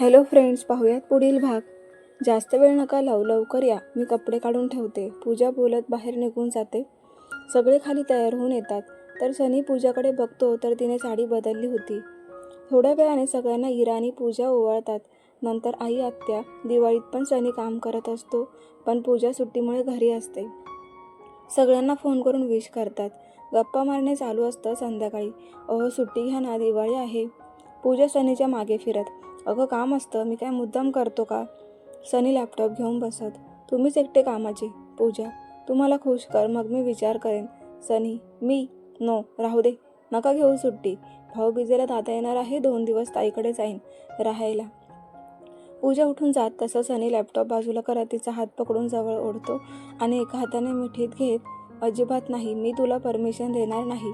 Hello friends पाहूयात पुढील भाग. जास्त वेळ नका लावू लवकर या. मी कपडे काढून ठेवते. पूजा बोलत बाहेर निघून जाते. सगळे खाली तयार होऊन येतात. तर सनी पूजाकडे बघतो तर तिने साडी बदलली होती. थोड्या वेळाने सगळ्यांना इराणी पूजा ओवाळतात. नंतर आई आत्या दिवाळीत पण सनी काम करत असतो पण पूजा सुट्टीमुळे घरी असते. सगळ्यांना फोन करून विश करतात. गप्पा मारणे चालू असतं संध्याकाळी. अहो सुट्टी घ्या ना दिवाळी आहे. पूजा सनीच्या मागे फिरत. अगं काम असतं. मी काय मुद्दाम करतो का? सनी लॅपटॉप घेऊन बसत. तुम्हीच एकटे कामाचे पूजा. तुम्हाला खुश कर मग मी विचार करेन. सनी मी? नो राहू दे. नका घेऊ सुट्टी. भाऊ बिजेला दादा येणार आहे. दोन दिवस ताईकडे जाईन राहायला. पूजा उठून जात. तसं सनी लॅपटॉप बाजूला करत तिचा हात पकडून जवळ ओढतो आणि एका हाताने मिठीत घेत अजिबात नाही. मी तुला परमिशन देणार नाही.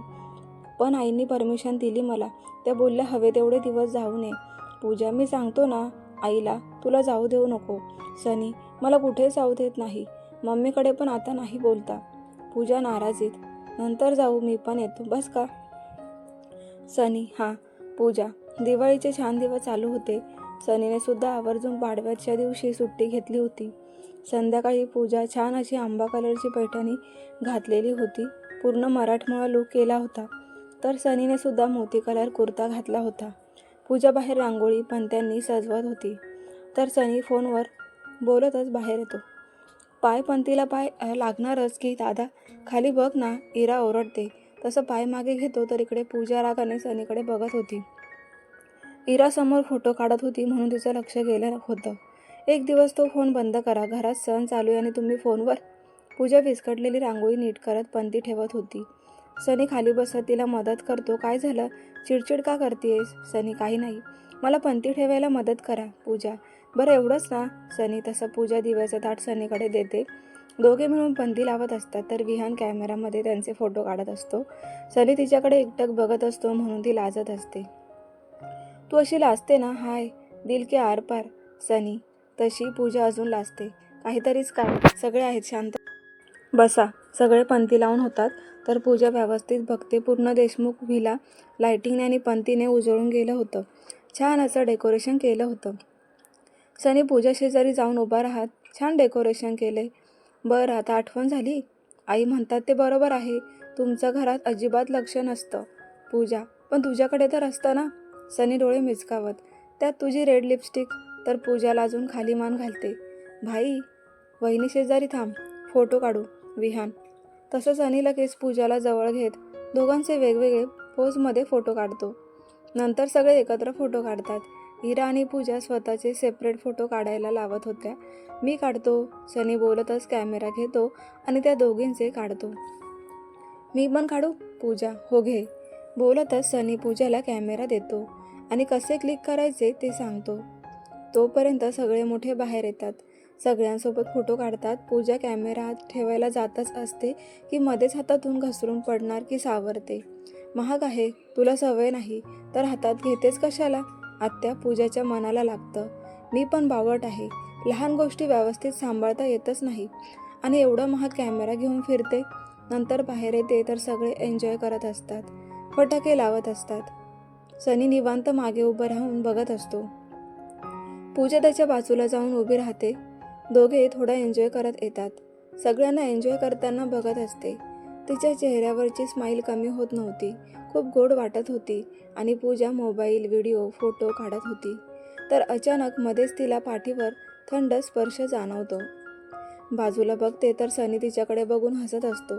पण आईंनी परमिशन दिली मला. त्या बोलल्या हवे तेवढे दिवस जाऊ नये. पूजा मी सांगतो ना आईला तुला जाऊ देऊ नको. सनी मला कुठे जाऊ देत नाही. मम्मीकडे पण आता नाही बोलता. पूजा नाराजीत नंतर जाऊ मी पण येतो. बस का? सनी हां पूजा. दिवाळीचे छान दिवस चालू होते. सनीने सुद्धा आवर्जून पाडव्याच्या दिवशी सुट्टी घेतली होती. संध्याकाळी पूजा छान अशी आंबा कलरची पैठणी घातलेली होती. पूर्ण मराठमोळा लूक केला होता. तर सनीने सुद्धा मोती कलर कुर्ता घातला होता. पूजाबाहेर रांगोळी पंत्यांनी सजवत होती. तर सनी फोनवर बोलतच बाहेर येतो. पाय पंतीला पाय लागणारच की दादा खाली बघ ना इरा ओरडते. तसं पाय मागे घेतो तर इकडे पूजा रागाने सनीकडे बघत होती. इरा समोर फोटो काढत होती म्हणून तिचं लक्ष गेलं होतं. एक दिवस तो फोन बंद करा. घरात सण चालू आहे आणि तुम्ही फोनवर पूजा विस्कटलेली रांगोळी नीट करत पंती ठेवत होती. सनी खाली बसत तिला मदत करतो. काय झालं? चिडचिड का करतेस सनी काही नाही. मला पंती ठेवायला मदत करा पूजा. बरं एवढंच ना? सनी तसं पूजा दिव्याचं ताट सनीकडे देते. दोघे मिळून पंती लावत असतात तर विहान कॅमेरामध्ये त्यांचे फोटो काढत असतो. सनी तिच्याकडे एकटक बघत असतो म्हणून ती लाजत असते. तू अशी लाजते ना? हाय दिल के आर पार. सनी तशी पूजा अजून लाजते. काहीतरीच काय सगळे आहेत शांत. बसा. सगळे पंती लावून होतात. तर पूजा व्यवस्थित भक्तीपूर्ण देशमुख व्हिला लायटिंगने आणि पंतीने उजळून गेलं होतं. छान असं डेकोरेशन केलं होतं. सनी पूजा शेजारी जाऊन उभा राहत छान डेकोरेशन केले बरं आता आठवण झाली? आई म्हणतात ते बरोबर आहे. तुमचं घरात अजिबात लक्ष नसतं. पूजा पण तुझ्याकडे तर असतं ना? सनी डोळे मिचकावत. त्यात तुझी रेड लिपस्टिक तर पूजाला अजून खाली मान घालते. भाई वहिनी शेजारी थांब. फोटो काढू. विहान. तसंच सनीला केस पूजाला जवळ घेत दोघांचे वेगवेगळे पोजमध्ये फोटो काढतो. नंतर सगळे एकत्र फोटो काढतात. इरा आणि पूजा स्वतःचे सेपरेट फोटो काढायला लावत होत्या. मी काढतो सनी बोलतच कॅमेरा घेतो आणि त्या दोघींचे काढतो. मी पण काढू? पूजा हो घे. बोलतच सनी पूजाला कॅमेरा देतो आणि कसे क्लिक करायचे ते सांगतो. तोपर्यंत सगळे मोठे बाहेर येतात. सगळ्यांसोबत फोटो काढतात. पूजा कॅमेरा ठेवायला जातच असते की मध्येच हातातून घसरून पडणार की सावरते. महाग आहे. तुला सवय नाही. तर हातात घेतेच कशाला? आत्या पूजाच्या मनाला लागतं मी पण बावट आहे. लहान गोष्टी व्यवस्थित सांभाळता येतच नाही. आणि एवढा महाग कॅमेरा घेऊन फिरते? नंतर बाहेर येते तर सगळे एन्जॉय करत असतात. फटाके लावत असतात. सनी निवांत मागे उभं राहून बघत असतो. पूजा त्याच्या बाजूला जाऊन उभी राहते. दोघे थोडा एन्जॉय करत येतात. सगळ्यांना एन्जॉय करताना बघत असते. तिच्या चेहऱ्यावरची स्माईल कमी होत नव्हती. खूप गोड वाटत होती आणि पूजा मोबाईल व्हिडिओ फोटो काढत होती. तर अचानक मध्येच तिला पाठीवर थंड स्पर्श जाणवतो. बाजूला बघते तर सनी तिच्याकडे बघून हसत असतो.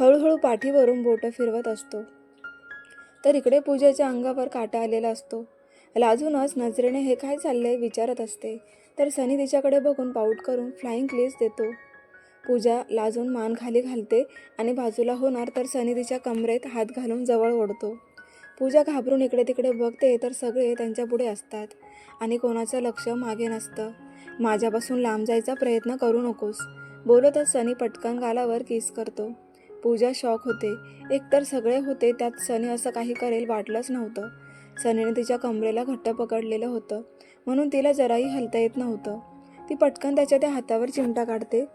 हळूहळू पाठीवरून बोटं फिरवत असतो. तर इकडे पूजेच्या अंगावर काटा आलेला असतो. लाजूनच नजरेने हे काय चाललंय विचारत असते. तर सनी तिच्याकडे बघून पाऊट करून फ्लाईंग क्लेस देतो. पूजा लाजून मान खाली घालते आणि बाजूला होणार तर सनी तिच्या कमरेत हात घालून जवळ ओढतो. पूजा घाबरून इकडे तिकडे बघते तर सगळे त्यांच्या पुढे असतात. आणि कोणाचं लक्ष मागे नसतं. माझ्यापासून लांब जायचा प्रयत्न करू नकोस. बोलतच सनी पटकन गालावर किस करतो. पूजा शॉक होते. एकतर सगळे होते त्यात सनी असं काही करेल वाटलंच नव्हतं. सनीने तिच्या कमरेला घट्ट पकडलेलं होतं. म्हणून तिला जराही हलता येत नव्हतं. ती पटकन त्याच्या त्या हातावर चिमटा काढते.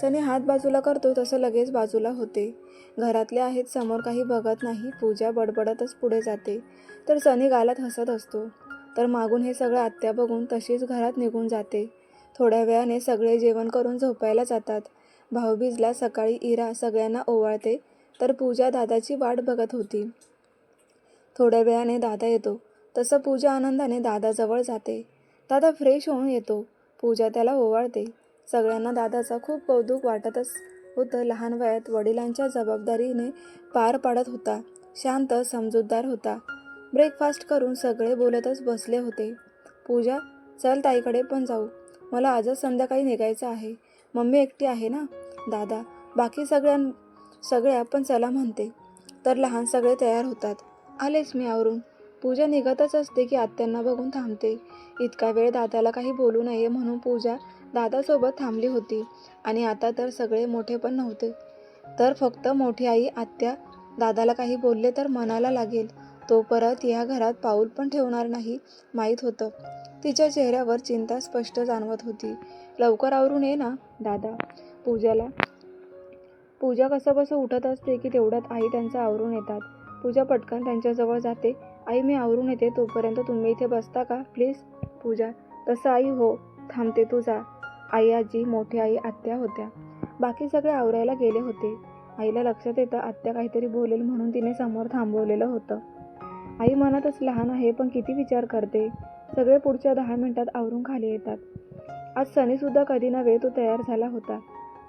सनी हात बाजूला करतो तसं लगेच बाजूला होते. घरातले आहेत समोर काही बघत नाही पूजा बडबडतच पुढे जाते. तर सनी गालात हसत असतो. तर मागून हे सगळं आत्या बघून तशीच घरात निघून जाते. थोड्या वेळाने सगळे जेवण करून झोपायला जातात. भाऊबीजला सकाळी इरा सगळ्यांना ओवाळते तर पूजा दादाची वाट बघत होती. थोड्या वेळाने दादा येतो. तसं पूजा आनंदाने दादाजवळ जाते. दादा फ्रेश होऊन येतो. पूजा त्याला ओवाळते. सगळ्यांना दादाचा खूप कौतुक वाटतच होतं. लहान वयात वडिलांच्या जबाबदारीने पार पाडत होता. शांत समजूतदार होता. ब्रेकफास्ट करून सगळे बोलतच बसले होते. पूजा चल ताईकडे पण जाऊ. मला आजच संध्याकाळी निघायचं आहे. मम्मी एकटी आहे ना? दादा बाकी सगळ्यां सगळ्या पण चला म्हणते. तर लहान सगळे तयार होतात. आलेच मी आवरून. पूजा निघतच असते की आत्यांना बघून थांबते. इतका वेळ दादाला काही बोलू नये म्हणून पूजा दादासोबत थांबली होती आणि आता तर सगळे मोठे पण नव्हते. तर फक्त मोठी आई आत्या दादाला काही बोलले तर मनाला लागेल. तो परत या घरात पाऊल पण ठेवणार नाही माहीत होतं. तिच्या चेहऱ्यावर चिंता स्पष्ट जाणवत होती. लवकर आवरून ये ना दादा. पूजाला. पूजा कसं बसं उठत असते की तेवढ्यात आई त्यांचं आवरून येतात. पूजा पटकन त्यांच्याजवळ जाते. आई मी आवरून येते. तोपर्यंत तुम्ही इथे बसता का? प्लीज पूजा. तसं आई हो. थांबते तू जा. आई आजी मोठी आई आत्या होत्या. बाकी सगळे आवरायला गेले होते. आईला लक्षात येतं आत्या काहीतरी बोलेल म्हणून तिने समोर थांबवलेलं होतं. आई मनातच लहान आहे पण किती विचार करते. सगळे पुढच्या दहा मिनिटात आवरून खाली येतात. आज सनीसुद्धा कधी नव्हे तो तयार झाला होता.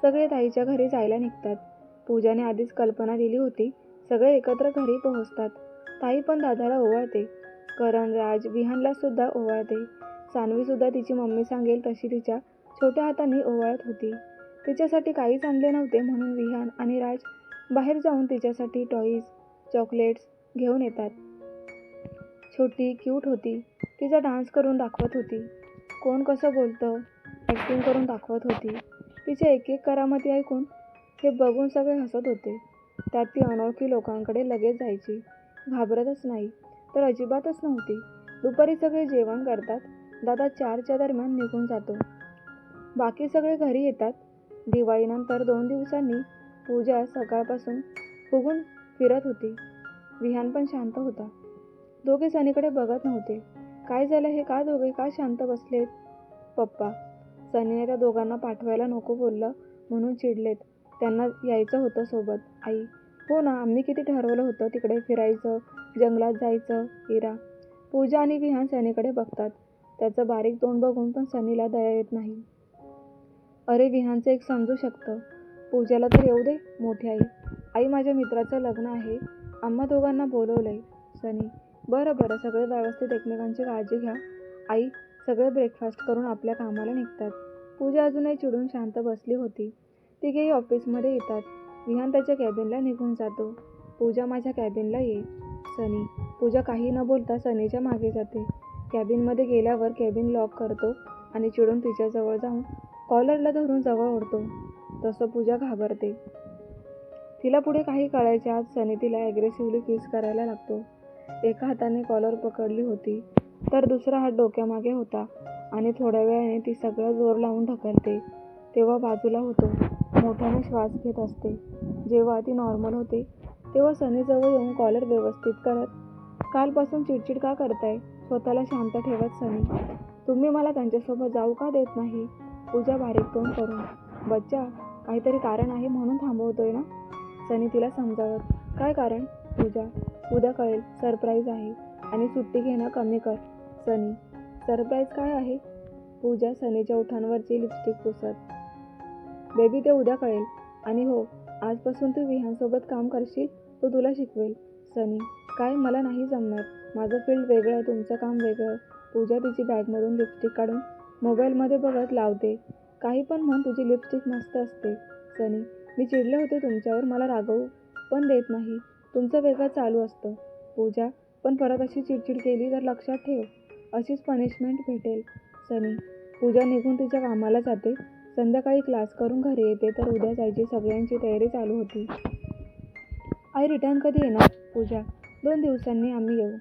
सगळे ताईच्या घरी जायला निघतात. पूजाने आधीच कल्पना दिली होती. सगळे एकत्र घरी पोहोचतात. ताई पण दादाला ओवाळते. करण राज विहानला सुद्धा ओवाळते. सानवीसुद्धा तिची मम्मी सांगेल तशी तिच्या छोट्या हातांनी ओवाळत होती. तिच्यासाठी काहीच आणले नव्हते म्हणून विहान आणि राज बाहेर जाऊन तिच्यासाठी टॉईज चॉकलेट्स घेऊन येतात. छोटी क्यूट होती. तिचा डान्स करून दाखवत होती. कोण कसं बोलतं ॲक्टिंग करून दाखवत होती. तिच्या एक एक करामती ऐकून हे बघून सगळे हसत होते. त्यात ती अनोळखी लोकांकडे लगेच जायची. घाबरतच नाही तर अजिबातच नव्हती. दुपारी सगळे जेवण करतात. दादा चारच्या दरम्यान निघून जातो. बाकी सगळे घरी येतात. दिवाळीनंतर दोन दिवसांनी पूजा सकाळपासून फुगून फिरत होती. विहान पण शांत होता. दोघे सनीकडे बघत नव्हते. काय झालं हे? का दोघे का शांत बसलेत? पप्पा सनीने त्या दोघांना पाठवायला नको बोललं म्हणून चिडलेत. त्यांना यायचं होतं सोबत. आई हो ना आम्ही किती ठरवलं होतं तिकडे फिरायचं जंगलात जायचं इरा. पूजा आणि विहान सनीकडे बघतात. त्याचं बारीक तोंड बघून पण सनीला दया येत नाही. अरे विहानचं एक समजू शकतं. पूजाला तर येऊ दे मोठी आई. आई माझ्या मित्राचं लग्न आहे. आम्हा दोघांना बोलवलंय. सनी बरं बरं सगळे व्यवस्थित एकमेकांची काळजी घ्या. आई सगळे ब्रेकफास्ट करून आपल्या कामाला निघतात. पूजा अजूनही चिडून शांत बसली होती. तिघेही ऑफिसमध्ये येतात. विहान त्याच्या कॅबिनला निघून जातो. पूजा माझ्या कॅबिनला ये सनी पूजा काही न बोलता सनीच्या मागे जाते. कॅबिनमध्ये गेल्यावर कॅबिन लॉक करतो आणि चिडून तिच्याजवळ जाऊन कॉलरला धरून जवळ ओढतो. तसं पूजा घाबरते. तिला पुढे काही कळायच्या आज सनी तिला ॲग्रेसिव्हली किस करायला लागतो. एका हाताने कॉलर पकडली होती तर दुसरा हात डोक्यामागे होता आणि थोड्या वेळाने ती सगळं जोर लावून ढकलते. तेव्हा बाजूला होतो. मोठ्याने श्वास घेत असते. जेव्हा ती नॉर्मल होते तेव्हा सनीजवळ येऊन कॉलर व्यवस्थित करत कालपासून चिडचिड का करताय? स्वतःला शांत ठेवत सनी. तुम्ही मला त्यांच्यासोबत जाऊ का देत नाही? पूजा बारीक तोंड करून. बच्चा काहीतरी कारण आहे म्हणून थांबवतोय ना? सनी तिला समजावत काय कारण? पूजा उद्या कळेल. सरप्राईज आहे. आणि सुट्टी घेणं कमी कर. सनी सरप्राईज काय आहे? पूजा सनीच्या ओठांवरची लिपस्टिक पुसत बेबी ते उद्या कळेल. आणि हो आजपासून तू विहानसोबत काम करशील तो तुला शिकवेल. सनी काय मला नाही जमणार. माझं फील्ड वेगळं तुमचं काम वेगळं. पूजा तिची बॅगमधून लिपस्टिक काढून मोबाईलमध्ये बघत लावते. काही पण म्हण तुझी लिपस्टिक मस्त असते. सनी मी चिडले होते तुमच्यावर मला रागवू पण देत नाही. तुमचं वेगळं चालू असतं. पूजा पण परत अशी चिडचिड केली तर लक्षात ठेव. अशीच पनिशमेंट भेटेल. सनी पूजा निघून तिच्या कामाला जाते. संध्याकाळी क्लास करून घरी येते तर उद्या जायची सगळ्यांची तयारी चालू होती. आई रिटर्न कधी येणार? पूजा दोन दिवसांनी आम्ही येऊ.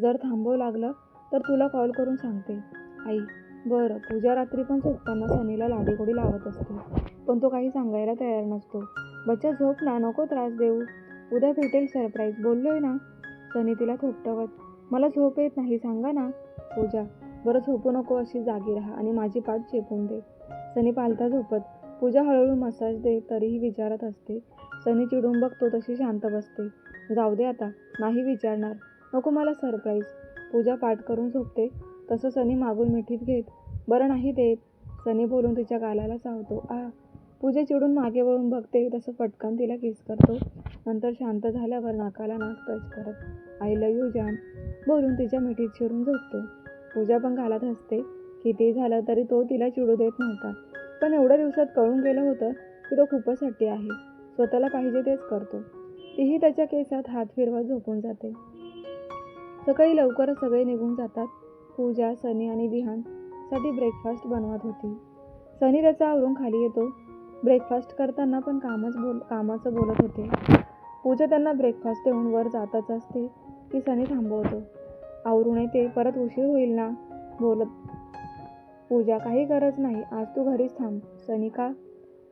जर थांबव लागलं तर तुला कॉल करून सांगते. आई बरं पूजा रात्री पण झोपताना सनीला लाडीगोडी लावत असते. पण तो काही सांगायला तयार नसतो. बच्चा झोप ना नको त्रास देऊ. उद्या भेटेल सरप्राईज बोललोय ना? सनी तिला थोपटवत. मला झोप येत नाही सांगा ना? पूजा बरं झोपू नको अशी जागी राहा आणि माझी पाठ चेपून दे. सनी पालता झोपत. पूजा हळूहळू मसाज दे तरीही विचारत असते. सनी चिडून बघतो तशी शांत बसते. जाऊ दे आता नाही विचारणार. नको मला सरप्राईज पूजा पाठ करून झोपते. तसं सनी मागून मिठीत घेत. बरं नाही देत. सनी बोलून तिच्या गालाला चावतो. आ. पूजा चिडून मागे वळून बघते. तसं पटकन तिला किस करतो. नंतर शांत झाल्यावर नाकाला नाक टच करत आय लव यू जान बोलून तिच्या मिठीत शिरून झोपतो. पूजा पण गालात हसते. किती झालं तरी तो तिला चिडू देत नव्हता. पण एवढ्या दिवसात कळून गेलं होतं की तो खूपच हट्टी आहे. स्वतःला पाहिजे तेच करतो. तीही त्याच्या केसात हात फिरवत झोपून जाते. सकाळी लवकरच सगळे निघून जातात. पूजा सनी आणि विहानसाठी ब्रेकफास्ट बनवत होती. सनी त्याचा आवरून खाली येतो. ब्रेकफास्ट करताना पण कामच बोल कामाचं बोलत होते. पूजा त्यांना ब्रेकफास्ट देऊन वर जातच असते. की सनी थांबवतो. आवरून येते परत उशीर होईल ना? बोलत पूजा काही गरज नाही. आज तू घरीच थांब. सनी का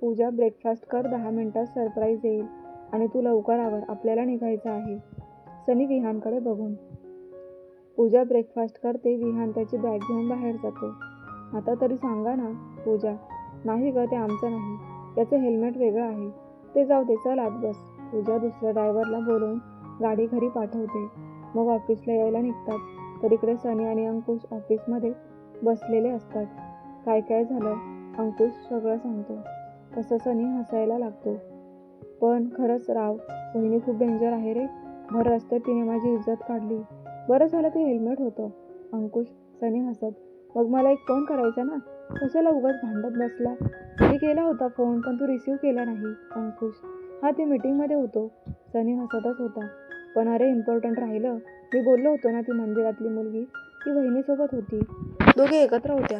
पूजा ब्रेकफास्ट कर. दहा मिनिटात सरप्राईज येईल आणि तू लवकर आवर. आपल्याला निघायचं आहे. सनी विहानकडे बघून. पूजा ब्रेकफास्ट करते विहान त्याची बॅग घेऊन बाहेर जातो. आता तरी सांगा ना पूजा. नाही ग ते आमचं नाही. त्याचं हेल्मेट वेगळं आहे. ते जाऊ दे चल आत बस. पूजा दुसऱ्या ड्रायव्हरला बोलवून गाडी घरी पाठवते. मग ऑफिसला यायला निघतात. तर इकडे सनी आणि अंकुश ऑफिसमध्ये बसलेले असतात. काय काय झालं अंकुश सगळं सांगतो. तसं सनी हसायला लागतो. पण खरंच राव बहिणी खूप डेंजर आहे रे. भर रस्त्यात तिने माझी इज्जत काढली. बरं झालं ते हेल्मेट होतं. अंकुश सनी हसत मग मला एक फोन करायचा ना? कशाला उगाच भांडत बसला? मी केला होता फोन पण तू रिसीव्ह केला नाही. अंकुश हा ते मीटिंगमध्ये होतो. सनी हसतच होता. पण अरे इम्पॉर्टंट राहिलं. मी बोललो होतो ना ती मंदिरातली मुलगी. ती बहिणीसोबत होती. दोघे एकत्र होत्या.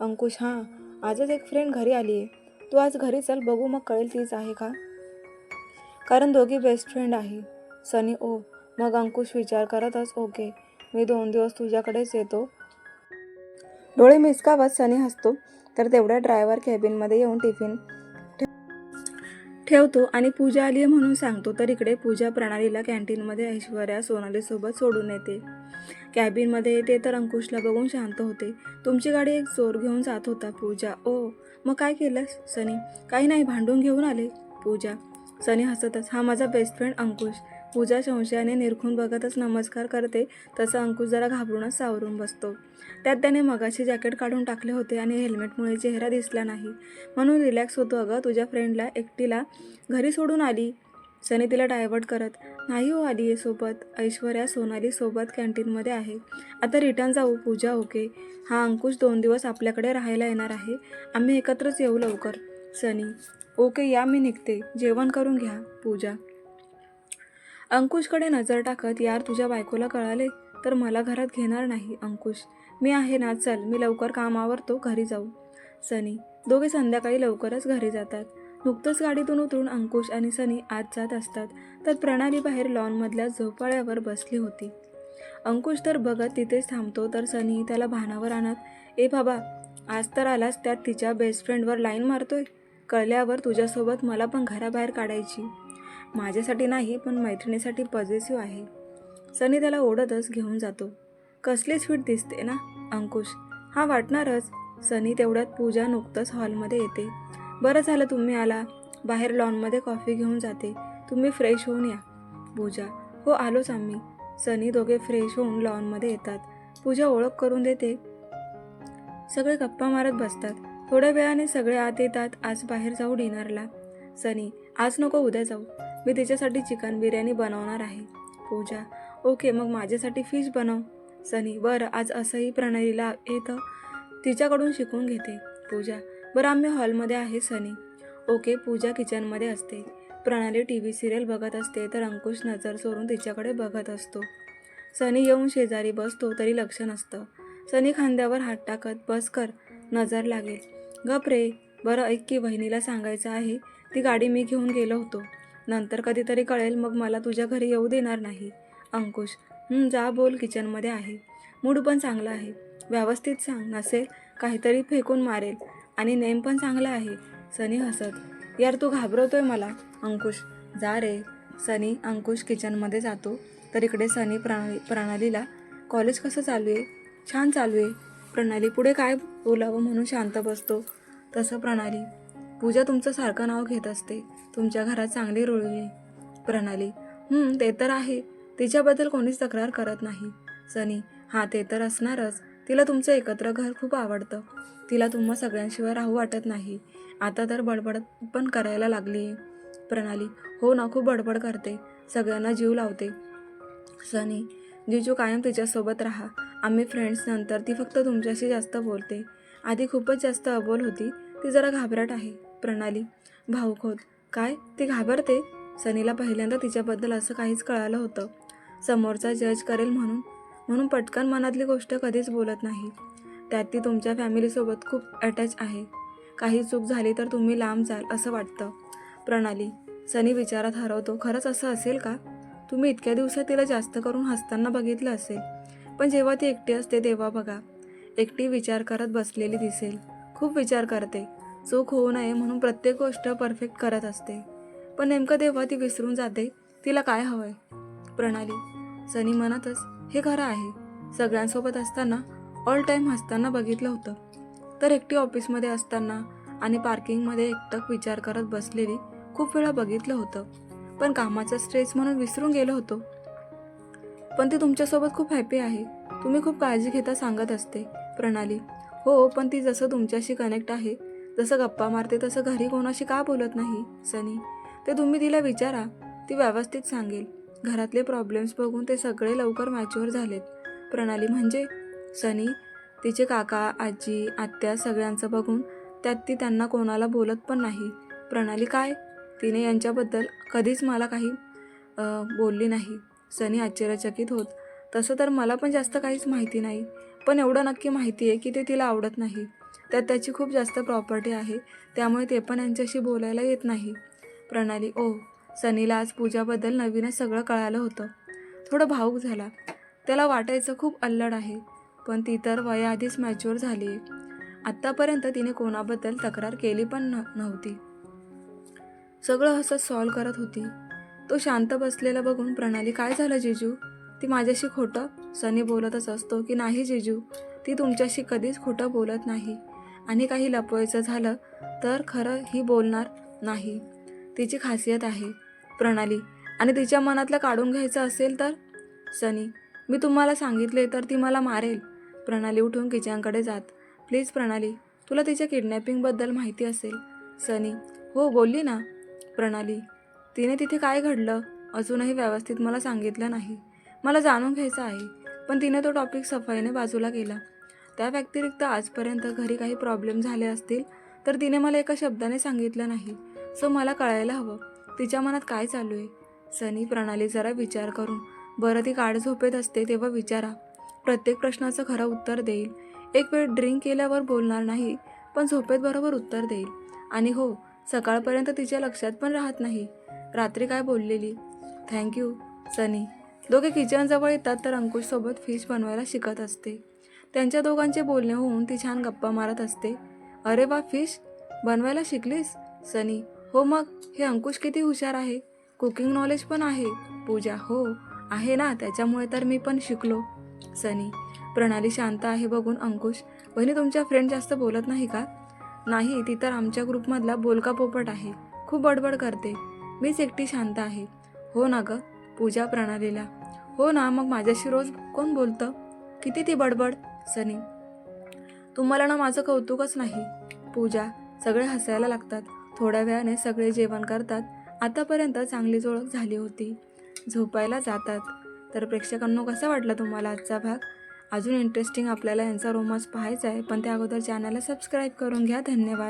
अंकुश हां आजच एक फ्रेंड घरी आली आहे तू आज घरी चल बघू मग कळेल तीच आहे का? कारण दोघी बेस्ट फ्रेंड आहे. सनी ओ मग अंकुश विचार करतच ओके मी दोन दिवस तुझ्याकडेच येतो. डोळे मिसकावत सनी हसतो तर तेवढ्या ड्रायव्हर कॅबिनमध्ये येऊन टिफिन ठेवतो आणि पूजा आली आहे म्हणून सांगतो. तर इकडे पूजा प्रणालीला कॅन्टीनमध्ये ऐश्वर्या सोनालीसोबत सोडून येते. कॅबिनमध्ये येते तर अंकुशला बघून शांत होते. तुमची गाडी एक चोर घेऊन जात होता पूजा. ओ मग काय केलंस? सनी काही नाही भांडून घेऊन आले पूजा. सनी हसतच हा माझा बेस्ट फ्रेंड अंकुश. पूजा संशयाने निरखून बघतच नमस्कार करते तसं अंकुश जरा घाबरूनच सावरून बसतो. त्यात त्याने मगाशी जॅकेट काढून टाकले होते आणि हेल्मेटमुळे चेहरा दिसला नाही. म्हणून रिलॅक्स होतो अगं तुझ्या फ्रेंडला एकटीला घरी सोडून आली? सनी तिला डायव्हर्ट करत नाही हो आली आहे सोबत. ऐश्वर्या सोनाली सोबत कॅन्टीनमध्ये आहे. आता रिटर्न जाऊ पूजा ओके. हा अंकुश दोन दिवस आपल्याकडे राहायला येणार आहे. आम्ही एकत्रच येऊ लवकर. सनी ओके या मी निघते. जेवण करून घ्या पूजा. अंकुशकडे नजर टाकत यार तुझ्या बायकोला कळाले तर मला घरात घेणार नाही अंकुश. मी आहे ना चल मी लवकर काम आवरतो घरी जाऊ. सनी दोघे संध्याकाळी लवकरच घरी जातात. नुकतंच गाडीतून उतरून अंकुश आणि सनी आत जात असतात. तर प्रणाली बाहेर लॉनमधल्या झोपाळ्यावर बसली होती. अंकुश तर बघत तिथेच थांबतो तर सनी त्याला भानावर आणत ए बाबा आज तर आलास त्यात तिच्या बेस्ट फ्रेंडवर लाईन मारतोय. कळल्यावर तुझ्यासोबत मला पण घराबाहेर काढायची. माझ्यासाठी नाही पण मैत्रिणीसाठी पॉझिटिव्ह आहे. सनी त्याला ओढतच घेऊन जातो. कसली स्वीट दिसते ना अंकुश? हा वाटणारच. सनी तेवढ्यात पूजा नुकतंच हॉलमध्ये येते. बरं झालं तुम्ही आला. बाहेर लॉनमध्ये कॉफी घेऊन जाते. तुम्ही फ्रेश होऊन या. पूजा? हो आलोच आम्ही. सनी दोघे फ्रेश होऊन लॉनमध्ये येतात. पूजा ओळख करून देते. सगळे गप्पा मारत बसतात. थोड्या वेळाने सगळे आत येतात. आज बाहेर जाऊ डिनरला. सनी आज नको उद्या जाऊ. मी तिच्यासाठी चिकन बिर्याणी बनवणार आहे. पूजा ओके मग माझ्यासाठी फिश बनव. सनी बरं आज असंही प्रणालीला येतं तिच्याकडून शिकून घेते. पूजा बरं आम्ही हॉलमध्ये आहे सनी. ओके पूजा किचनमध्ये असते. प्रणाली टी व्ही सिरियल बघत असते तर अंकुश नजर सोडून तिच्याकडे बघत असतो. सनी येऊन शेजारी बसतो तरी लक्ष नसतं. सनी खांद्यावर हात टाकत बस कर. नजर लागेल. गप रे. बरं ऐक की बहिणीला सांगायचं आहे ती गाडी मी घेऊन गेलो होतो. नंतर कधीतरी कळेल मग मला तुझ्या घरी येऊ देणार नाही. अंकुश जा बोल किचनमध्ये आहे. मूड पण चांगला आहे. व्यवस्थित सांग नसेल काहीतरी फेकून मारेल. आणि नेम पण चांगला आहे. सनी हसत यार तू घाबरवतोय मला. अंकुश जा रे. सनी अंकुश किचनमध्ये जातो. तर इकडे सनी प्रणाली प्रणालीला कॉलेज कसं चालू आहे? छान चालू आहे. प्रणाली पुढे काय बोलावं म्हणून शांत बसतो. तसं प्रणाली पूजा तुमचं सारखं नाव घेत असते. तुमच्या घरात चांगली रुळली. प्रणाली ते तर आहे. तिच्याबद्दल कोणीच तक्रार करत नाही. सनी हां ते तर असणारच. तिला तुमचं एकत्र घर खूप आवडतं. तिला तुम्हा सगळ्यांशिवाय राहू वाटत नाही. आता तर बडबड पण करायला लागली आहे प्रणाली हो ना खूप बडबड करते. सगळ्यांना जीव लावते. सनी जिजू कायम तिच्यासोबत राहा. आम्ही फ्रेंड्स नंतर ती फक्त तुमच्याशी जास्त बोलते. आधी खूपच जास्त अबोल होती. ती जरा घाबरट आहे. प्रणाली. भाऊक होत काय? ती घाबरते? सनीला पहिल्यांदा तिच्याबद्दल असं काहीच कळालं होतं. समोरचा जज करेल म्हणून. म्हणून पटकन मनातली गोष्ट कधीच बोलत नाही. त्यात ती तुमच्या फॅमिलीसोबत खूप अटॅच आहे. काही चूक झाली तर तुम्ही लांब जाल असं वाटतं. प्रणाली. सनी विचारात हरवतो खरंच असं असेल का? तुम्ही इतक्या दिवसात तिला जास्त करून हसताना बघितलं असेल. पण जेव्हा ती एकटी असते तेव्हा बघा. एकटी विचार करत बसलेली दिसेल. खूप विचार करते. चूक होऊ नये म्हणून प्रत्येक गोष्ट परफेक्ट करत असते. पण नेमकं तेव्हा ती विसरून जाते तिला काय हवंय? प्रणाली सनी म्हणतच हे खरं आहे. सगळ्यांसोबत असताना ऑल टाईम हसताना बघितलं होतं. तर एकटी ऑफिसमध्ये असताना आणि पार्किंगमध्ये एकटक विचार करत बसलेली खूप वेळा बघितलं होतं. पण कामाचा स्ट्रेस म्हणून विसरून गेलो होतो. पण ती तुमच्यासोबत खूप हॅपी आहे. तुम्ही खूप काळजी घेता सांगत असते. प्रणाली हो पण ती जसं तुमच्याशी कनेक्ट आहे जसं गप्पा मारते तसं घरी कोणाशी का बोलत नाही सनी? ते तुम्ही तिला विचारा. ती व्यवस्थित सांगेल. घरातले प्रॉब्लेम्स बघून ते सगळे लवकर मॅच्युअर झालेत. प्रणाली म्हणजे? सनी तिचे काका आजी आत्या सगळ्यांचं बघून त्यात ती त्यांना कोणाला बोलत पण नाही. प्रणाली काय? तिने यांच्याबद्दल कधीच मला काही बोलली नाही. सनी आश्चर्यचकित होत. तसं तर मला पण जास्त काहीच माहिती नाही. पण एवढं नक्की माहिती आहे की ते तिला आवडत नाही. त्यात त्याची खूप जास्त प्रॉपर्टी आहे. त्यामुळे ते पण यांच्याशी बोलायला येत नाही. प्रणाली ओ सनीला आज पूजाबद्दल नवीनच सगळं कळालं होतं. थोडं भाऊक झाला. त्याला वाटायचं खूप अल्लड आहे पण ती तर वयाआधीच मॅच्युअर झाली. आहे आत्तापर्यंत तिने कोणाबद्दल तक्रार केली पण न नव्हती. सगळं हसत सॉल्व करत होती. तो शांत बसलेला बघून प्रणाली काय झालं जिजू? ती माझ्याशी खोटं? सनी बोलतच असतो की नाही जिजू? ती तुमच्याशी कधीच खोटं बोलत नाही. आणि काही लपवायचं झालं तर खरं ही बोलणार नाही. तिची खासियत आहे. प्रणाली. आणि तिच्या मनातलं काढून घ्यायचं असेल तर? सनी मी तुम्हाला सांगितले तर ती मला मारेल. प्रणाली उठून किचनकडे जात. प्लीज प्रणाली तुला तिच्या किडनॅपिंगबद्दल माहिती असेल. सनी हो बोलली ना. प्रणाली तिने तिथे काय घडलं? अजूनही व्यवस्थित मला सांगितलं नाही. मला जाणून घ्यायचं आहे. पण तिने तो टॉपिक सफाईने बाजूला केला. त्या व्यतिरिक्त आजपर्यंत घरी काही प्रॉब्लेम झाले असतील तर तिने मला एका शब्दाने सांगितलं नाही. सो मला कळायला हवं. तिच्या मनात काय चालू आहे? सनी प्रणाली जरा विचार करून बरं ती काळ झोपेत असते तेव्हा विचारा. प्रत्येक प्रश्नाचं खरं उत्तर देईल. एक वेळ ड्रिंक केल्यावर बोलणार नाही पण झोपेत बरोबर उत्तर देईल. आणि हो सकाळपर्यंत तिच्या लक्षात पण राहत नाही. रात्री काय बोललेली? Thank you Sunny. दोघे किचनजवळ येतात तर अंकुशसोबत फिश बनवायला शिकत असते. त्यांच्या दोघांचे बोलणे होऊन ती छान गप्पा मारत असते. अरे वा फिश! बनवायला शिकलीस? सनी हो मग हे अंकुश किती हुशार आहे. कुकिंग नॉलेज पण आहे. पूजा हो आहे ना त्याच्यामुळे तर मी पण शिकलो. सनी प्रणाली शांत आहे बघून अंकुश. बहिणी तुमच्या फ्रेंड जास्त बोलत नाही का? नाही ती तर आमच्या ग्रुपमधला बोलका पोपट आहे. खूप बडबड करते. मीच एकटी शांत आहे. हो ना ग पूजा प्रणालीला. हो ना मग माझ्याशी रोज कोण बोलतं? किती ती बडबड? सनी तुम्हाला ना माझं कौतुकच नाही. पूजा सगळे हसायला लागतात. थोड्या वेळाने सगळे जेवण करतात. आतापर्यंत चांगलीच ओळख झाली होती. झोपायला जातात. तर प्रेक्षकांनो कसा वाटला तुम्हाला आजचा भाग? अजून इंटरेस्टिंग आपल्याला यांचा रोमांस पाहायचा आहे पण त्या अगोदर चॅनलला सबस्क्राईब करून घ्या. धन्यवाद.